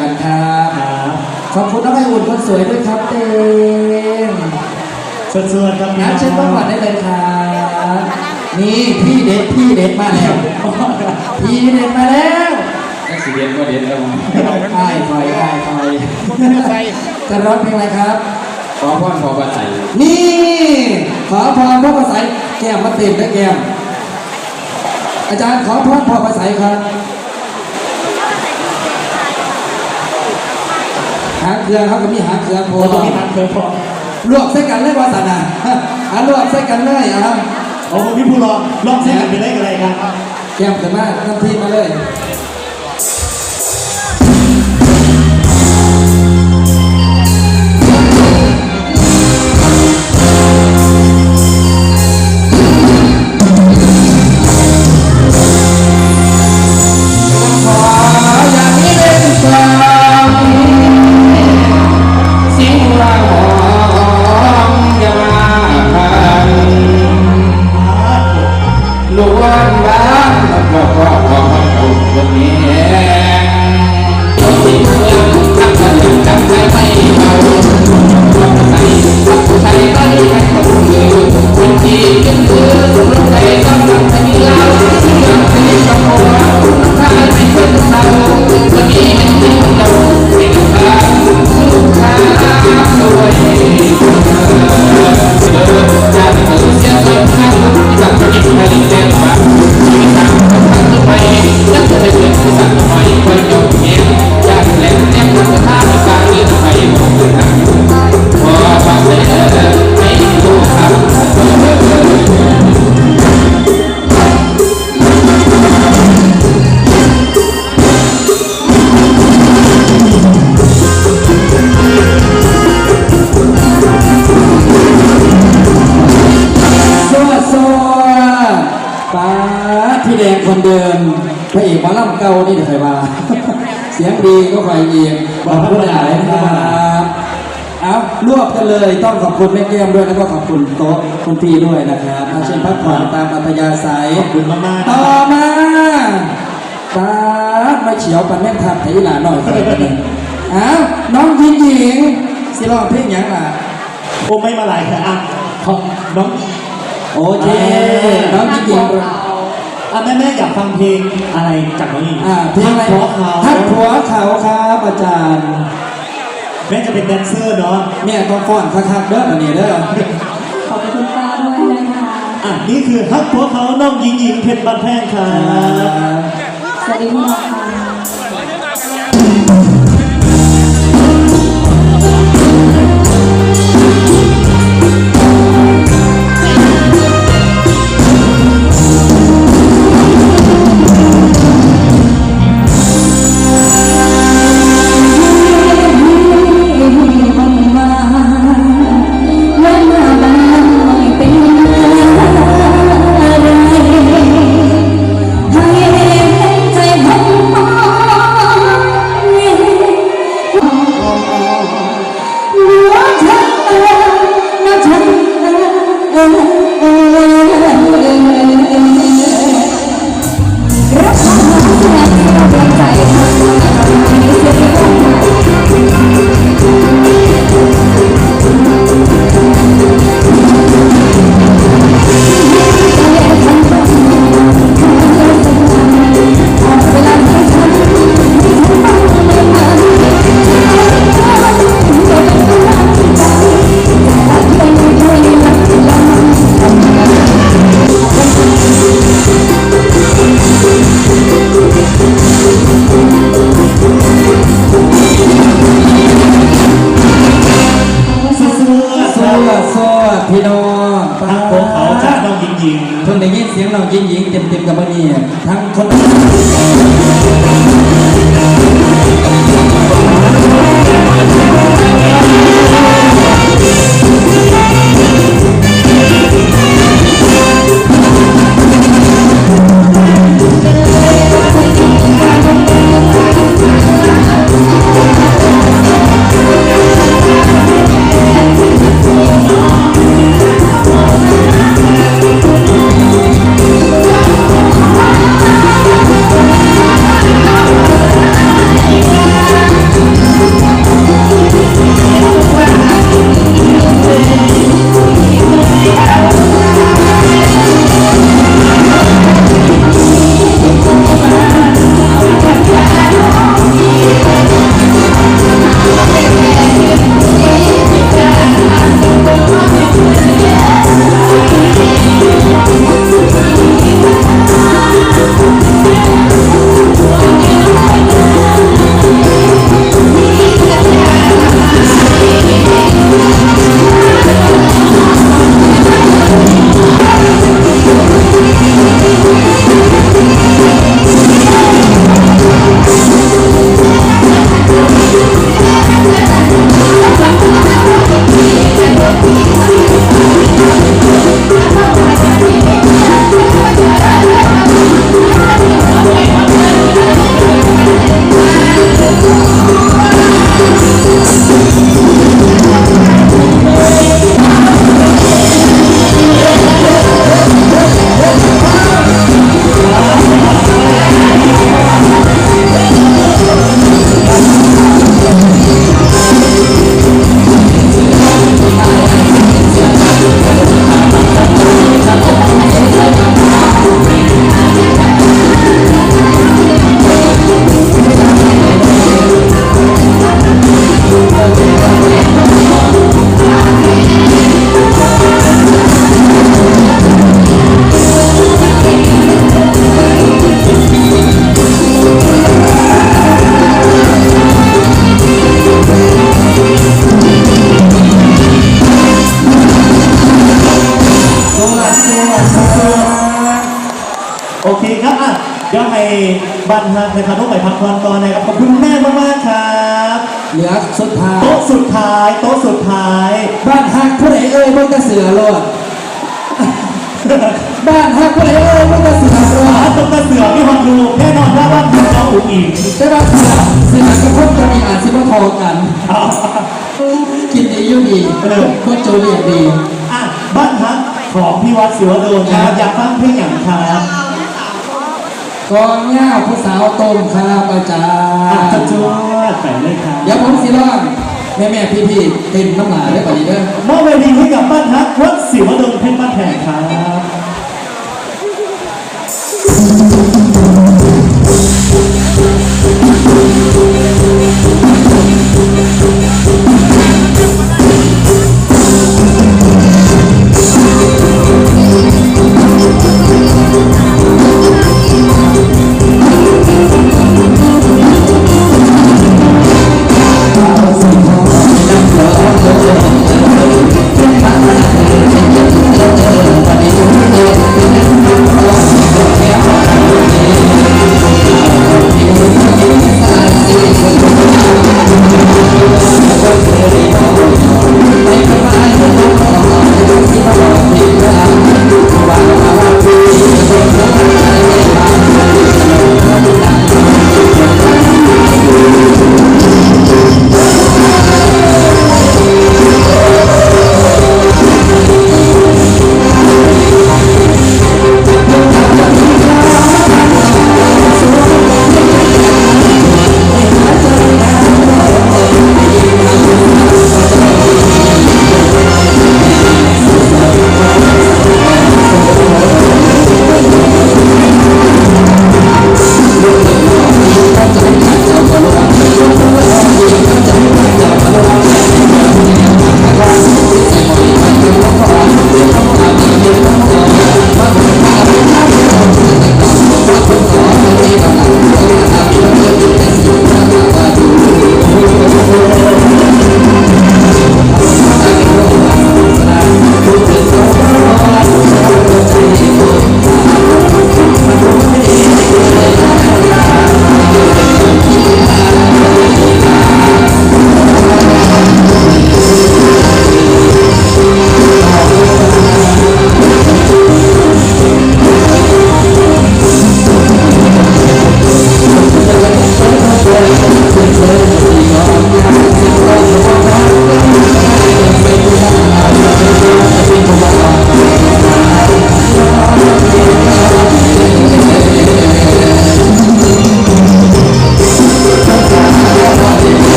กันครับขอบคุณน้องไออุ่นคนสวยด้วยครับเต้งสวดๆครับพี่งั้นน้องเชิญประวัติได้เลยครับนี่พี่เด็ดพี่เด็ดมาแล้วพี่เด็ดมาแล้วนักสีเรียนก็เรียนแล้วไอ้คอยไอ้คอยจะร้องเพลงอะไรครับขอพ่อขอพระใส่นี่ขอพรพ่อประสายแก้มมาเต็มได้แก้มอาจารย์ขอพรพ่อประสายครับ หางเครือเขาก็มีหางเครือโพโอ้ตรงนี้ทางเคยพอรวบใส่กันเลยวาสนาอะรวบใส่กันเลยอะโอ้พี่ผู้รองลองเส้นกันไปได้กันเลยครับแก้มกันมาน้ำทีมาเลย คนเดิมพระเอกหมอลำเก่านี่เดี๋ยวใครมา เสียงดีก็ไฟเองบอกผู้ใหญ่ครับเอารวบกันเลยต้องขอบคุณแม่แก้มด้วยแล้วก็ขอบคุณโต๊ะคุณพี่ด้วยนะครับมาเชิญพักผ่อนตามอัธยาศัยขอบคุณมากๆต่อมาตามาเฉียวปันแม่งทับไถหลาหน่อยก็เลยกันอ้าวน้องหญิงหญิงสิร้องเพลงหยังล่ะโอ้ไม่มาหลายค่ะอะของน้องโอเคน้องหญิงหญิง อะแม่แม่ๆอยากฟังเพลงอะไรจากน้องหญิงอ่าเพลงอะไรเพราะเขาทักผัวเขาครับอาจารย์ แม่จะเป็นแดนเซอร์เนาะแม่ต้องฟ้อนคักๆเด้ออันนี้เด้อขอบคุณป้าด้วยนะคะอะนี่คือฮักผัวเขาน้องหญิงหญิงเพชรบันแพงครับสวัสดีพี่น้องค่ะ ลือสุดท้ายโต๊ะสุดท้ายโต๊ะสุดท้าย บ้านฮักผู้ใดเอ้ยมันก็เสือโลดบ้านฮักผู้ใดเอ้ยมันก็เสือโลหาดตุ๊กตาเสือพี่ฮอนดูแน่นอนว่าบ้านคุณน้องอุ๋งอิงแต่ว่าเสือเสือกับคนจะมีอาชีพพอกัน กินดีอยู่ดีคนโจเรียนดีอะบ้านพักของพี่วัดศิวดลนะครับอยากฟังเพลงอย่างครับกองเง่าผู้สาวต้มข้าวประจาอะนจะจวด ไปเลยครับเดี๋ยวผมสิร้องแม่แม่พี่พี่เต็มน้ำหลายได้ป่ะดีเด้อมอบเวทีให้กับบ้านฮักวัดศิวดลเพชรบ้านแพงครับ